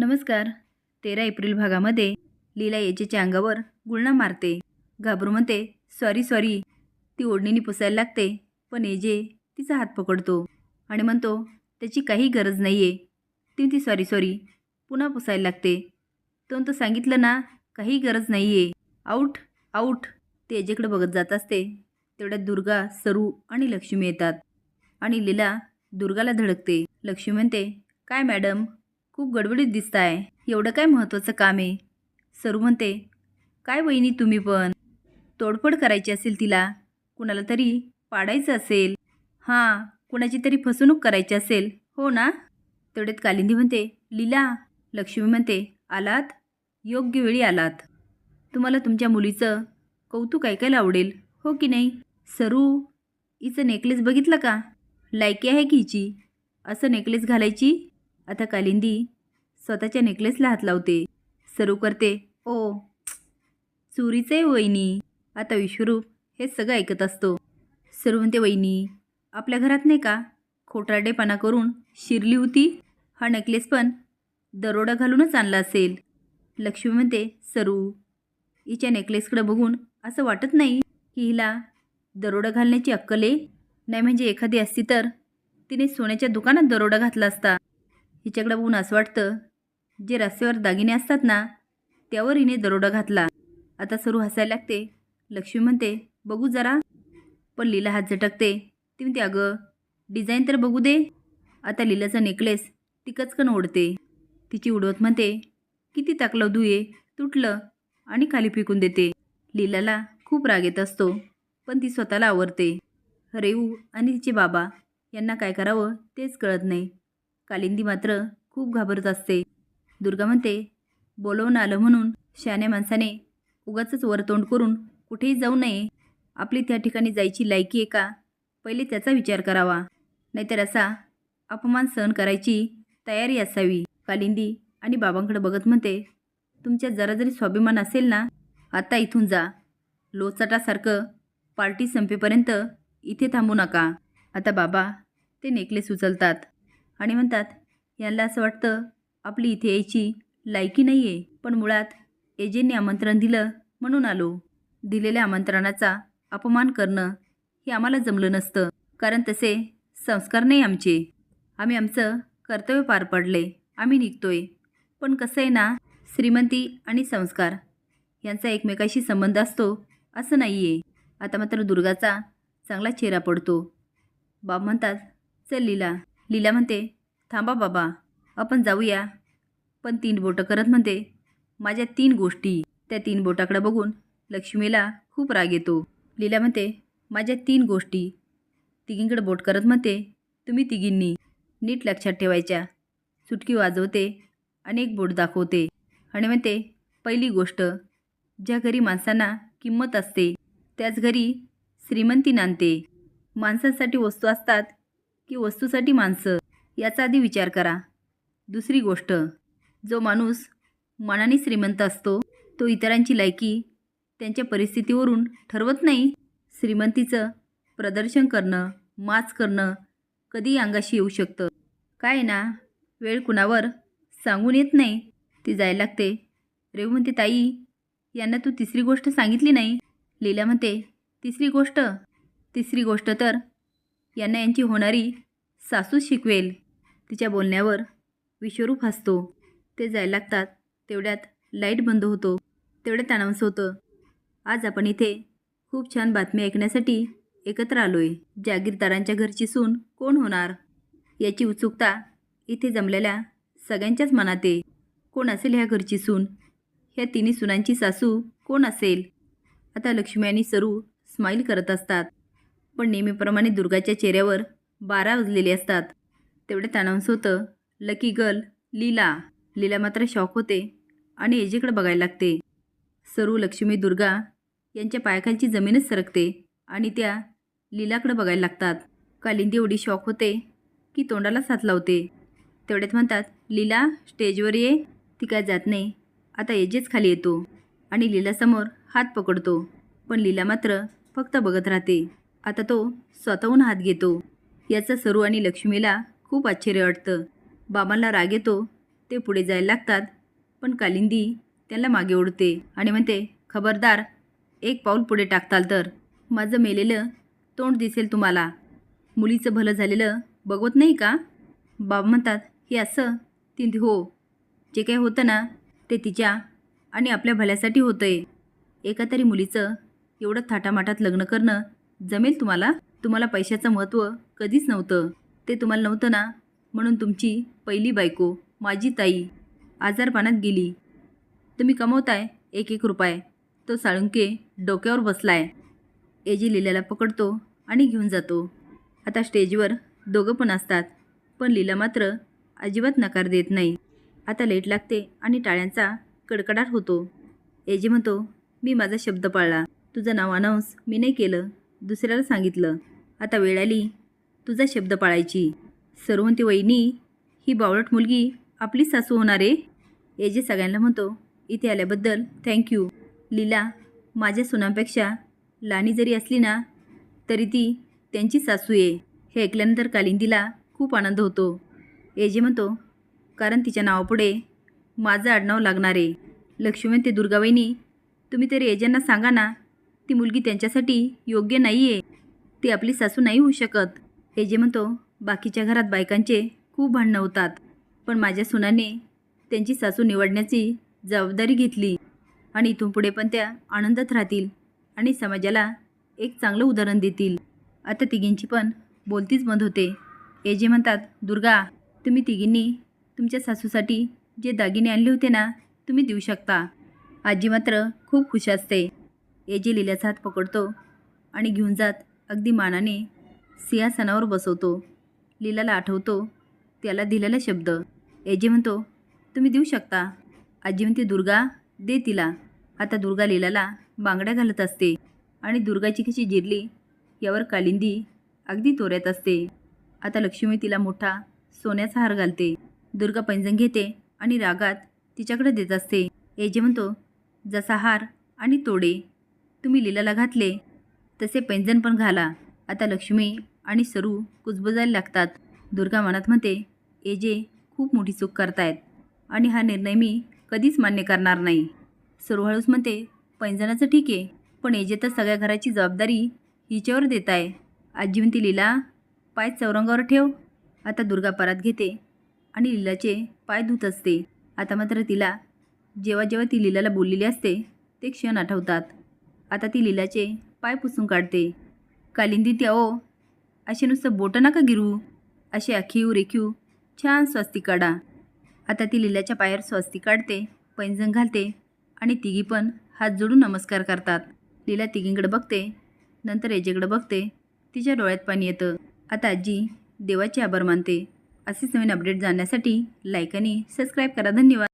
नमस्कार. तेरा एप्रिल भागामध्ये लीला येजेच्या अंगावर गुळणा मारते. घाबरू म्हणते सॉरी सॉरी. ती ओढणीने पुसायला लागते पण एजे तिचा हात पकडतो आणि म्हणतो त्याची काही गरज नाही आहे ती ती सॉरी सॉरी. पुन्हा पुसायला लागते. तो तो सांगितलं ना काही गरज नाही आहे आऊट आऊट ते एजेकडे बघत जात असते. तेवढ्यात दुर्गा सरू आणि लक्ष्मी येतात. आणि लीला दुर्गाला धडकते. लक्ष्मी म्हणते काय मॅडम खूप गडबडीत दिसताय. एवढं काय महत्त्वाचं काम आहे? सरू म्हणते काय वहिनी तुम्ही पण? तोडफोड करायची असेल तिला कुणाला तरी पाडायचं असेल. हां कुणाची तरी फसवणूक करायची असेल हो ना? तेवढ्यात कालिंदी म्हणते लीला लक्ष्मी म्हणते आलात? योग्य वेळी आलात. तुम्हाला तुमच्या मुलीचं कौतुक ऐकायला आवडेल हो की नाही? सरू हिचं नेकलेस बघितलं का? लायकी आहे की हिची? असं नेकलेस घालायची? आता कालिंदी स्वतःच्या नेकलेसला हात लावते. सरू करते ओ चुरीचं आहे वहिनी. आता विश्वरूप हे सगळं ऐकत असतो. सरू म्हणते वहिनी आपल्या घरात नाही का खोटारडेपणा करून शिरली होती? हा नेकलेस पण दरोडा घालूनच आणला असेल. लक्ष्मी म्हणते सरू हिच्या नेकलेसकडे बघून असं वाटत नाही की हिला दरोडा घालण्याची अक्कल आहे? नाही म्हणजे एखादी असती तर तिने सोन्याच्या दुकानात दरोडा घातला असता. हिच्याकडं बघून असं वाटतं जे रस्त्यावर दागिने असतात ना त्यावर हिने दरोडा घातला. आता सरू हसायला लागते. लक्ष्मी म्हणते बघू जरा. पण लीला हात झटकते. ती म्हणते अगं डिझाईन तर बघू दे. आता लीलाचा नेकलेस ती कचकन ओढते. तिची उडवत म्हणते किती टाकलं दुये तुटलं आणि खाली फेकून देते. लीलाला खूप राग येत असतो पण ती स्वतःला आवरते. रेऊ आणि तिचे बाबा यांना काय करावं तेच कळत नाही. कालिंदी मात्र खूप घाबरत असते. दुर्गा म्हणते बोलवून आलं म्हणून शहाण्या माणसाने उगाच वरतोंड करून कुठेही जाऊ नये. आपली त्या ठिकाणी जायची लायकी आहे का? पहिले त्याचा विचार करावा. नाहीतर असा अपमान सहन करायची तयारी असावी. कालिंदी आणि बाबांकडे बघत म्हणते तुमच्या जरा जरी स्वाभिमान असेल ना आता इथून जा. लोचाटासारखं पार्टी संपेपर्यंत इथे थांबू नका. आता बाबा ते नेकलेस उचलतात. आणि म्हणतात यांना असं वाटतं आपली इथे यायची लायकी नाही आहे पण मुळात एजेंनी आमंत्रण दिलं म्हणून आलो. दिलेल्या आमंत्रणाचा अपमान करणं हे आम्हाला जमलं नसतं कारण तसे संस्कार नाही आमचे. आम्ही आमचं कर्तव्य पार पडले आम्ही निघतोय. पण कसं आहे ना श्रीमंती आणि संस्कार यांचा एकमेकाशी संबंध असतो असं नाही आहे आता मात्र दुर्गाचा चांगला चेहरा पडतो. बाब म्हणतात चल लीला लीला म्हणते थांबा बाबा आपण जाऊया. पण तीन बोटं करत म्हणते माझ्या तीन गोष्टी. त्या तीन बोटाकडे बघून लक्ष्मीला खूप राग येतो. लीला म्हणते माझ्या तीन गोष्टी. तिघींकडे बोट करत म्हणते तुम्ही तिघींनी नीट लक्षात ठेवायच्या. सुटकी वाजवते आणि एक बोट दाखवते आणि म्हणते पहिली गोष्ट ज्या घरी माणसांना किंमत असते त्याच घरी श्रीमंती नांदते. माणसांसाठी वस्तू असतात की वस्तूसाठी माणसं याचा आधी विचार करा. दुसरी गोष्ट जो माणूस मनाने श्रीमंत असतो तो इतरांची लायकी त्यांच्या परिस्थितीवरून ठरवत नाही. श्रीमंतीचं प्रदर्शन करणं माच करणं कधी अंगाशी येऊ शकतं. काय ना वेळ कुणावर सांगून येत नाही. ती जायला लागते. रेवू म्हणते ताई यांना तू तिसरी गोष्ट सांगितली नाही. लीला म्हणते तिसरी गोष्ट तिसरी गोष्ट तर यांना यांची होणारी सासूच शिकवेल. तिच्या बोलण्यावर विश्वरूप हसतो. ते जायला लागतात. तेवढ्यात लाइट बंद होतो. तेवढ्यात अनाऊन्स होतं. आज आपण इथे खूप छान बातमी ऐकण्यासाठी एकत्र आलो आहे जागीरदारांच्या घरची सून कोण होणार? याची उत्सुकता इथे जमलेल्या सगळ्यांच्याच मनात. आहे कोण असेल ह्या घरची सून? ह्या तिन्ही सुनांची सासू कोण असेल? आता लक्ष्मी आणि सरू स्माईल करत असतात. पण नेहमीप्रमाणे दुर्गाच्या चेहऱ्यावर बारा वाजलेले असतात. तेवढ्यात अनाऊन्स होतं. लकी गर्ल लीला. लीला मात्र शॉक होते आणि एजेकडे बघायला लागते. सरू लक्ष्मी दुर्गा यांच्या पायाखालची जमीनच सरकते आणि त्या लीलाकडे बघायला लागतात. कालिंदी एवढी शॉक होते की तोंडाला साथ लावते? तेवढ्यात म्हणतात लीला स्टेजवर ये. ती काय जात नाही. आता एजेच खाली येतो. आणि लीलासमोर हात पकडतो. पण लीला मात्र फक्त बघत राहते. आता तो स्वतःहून हात घेतो. याचं सरू आणि लक्ष्मीला खूप आश्चर्य वाटतं. बाबांना राग येतो. ते पुढे जायला लागतात. पण कालिंदी त्यांना मागे ओढते आणि म्हणते खबरदार एक पाऊल पुढे टाकताल तर. माझं मेलेलं तोंड दिसेल तुम्हाला. मुलीचं भलं झालेलं बघवत नाही का? बाबा म्हणतात हे असं? ती हो. जे काही होतं ना ते तिच्या आणि आपल्या भल्यासाठी होतं आहे एका तरी मुलीचं एवढं थाटामाटात लग्न करणं जमेल तुम्हाला. तुम्हाला पैशाचं महत्त्व कधीच नव्हतं. ते तुम्हाला नव्हतं ना? म्हणून तुमची पहिली बायको माझी ताई आजारपणात गेली. तुम्ही कमवताय एक एक रुपये. तो साळुंके डोक्यावर बसलाय. एजी लिलाला पकडतो आणि घेऊन जातो. आता स्टेजवर दोघं पण असतात. पण लीला मात्र अजिबात नकार देत नाही. आता लेट लागते आणि टाळ्यांचा कडकडाट होतो. एजी म्हणतो मी माझा शब्द पाळला. तुझं नाव अनाऊन्स मी नाही केलं. दुसऱ्याला सांगितलं आता वेळ आली. तुझा शब्द पाळायची. सरवंती वहिनी ही बावळट मुलगी आपली सासू होणार आहे. एजे सगळ्यांना म्हणतो इथे आल्याबद्दल थँक्यू लीला माझ्या सुनांपेक्षा लाणी जरी असली ना तरी ती त्यांची सासू आहे. हे ऐकल्यानंतर कालिंदीला खूप आनंद होतो. एजे म्हणतो कारण तिच्या नावापुढे माझं आडनाव लागणार आहे. लक्ष्मी ते दुर्गावहिनी तुम्ही तरी एजांना सांगा ना ती मुलगी त्यांच्यासाठी योग्य नाही आहे ती आपली सासू नाही होऊ शकत. हे जे म्हणतो बाकीच्या घरात बायकांचे खूप भांडणं होतात. पण माझ्या सुनाने त्यांची सासू निवडण्याची जबाबदारी घेतली आणि इथून पुढे पण त्या आनंदात राहतील आणि समाजाला एक चांगलं उदाहरण देतील. आता तिघींची पण बोलतीच बंद होते. हे जे म्हणतात दुर्गा तुम्ही तिघींनी तुमच्या सासूसाठी जे दागिने आणले होते ना तुम्ही देऊ शकता. आजी मात्र खूप खुश असते. एजे लिल्याचा हात पकडतो आणि घेऊन जात अगदी मानाने सिंहासनावर बसवतो. लीलाला आठवतो त्याला दिलेला शब्द. एजे म्हणतो तुम्ही देऊ शकता. आजी म्हणते दुर्गा दे तिला. आता दुर्गा लीलाला बांगड्या घालत असते आणि दुर्गाची कशी जिरली यावर कालिंदी अगदी तोऱ्यात असते. आता लक्ष्मी तिला मोठा सोन्याचा हार घालते. दुर्गा पैंजण घेते आणि रागात तिच्याकडे देत असते. एजे म्हणतो जसा हार आणि तोडे तुम्ही लीलाला घातले. तसे पैंजण पण घाला. आता लक्ष्मी आणि सरू कुजबुजायला लागतात. दुर्गा मनात म्हणते एजे खूप मोठी चूक करतायत. आणि हा निर्णय मी कधीच मान्य करणार नाही. सरू हळूच म्हणते पैंजणाचं ठीक आहे पण एजे तर सगळ्या घराची जबाबदारी हिच्यावर देत आहे आजी म्हणते लीला पाय चौरंगावर ठेव. आता दुर्गा परात घेते आणि लीलाचे पाय धुत असते. आता मात्र तिला जेव्हा जेव्हा ती लीलाला बोललेली असते ते क्षण आठवतात. आता ती लीलाचे पाय पुसून काढते. कालिंदी त्या ओ असे नुसतं बोटं नका गिरू. असे अखीव रेखीव छान स्वस्ती काढा. आता ती लीलाच्या पायावर स्वस्ती काढते पैंजण घालते आणि तिघी पण हात जोडून नमस्कार करतात. लीला तिघींकडे बघते नंतर एजेकडे बघते तिच्या डोळ्यात पाणी येतं. आता आजी देवाचे आभार मानते. असेच नवीन अपडेट जाणण्यासाठी लाईक आणि सबस्क्राईब करा. धन्यवाद.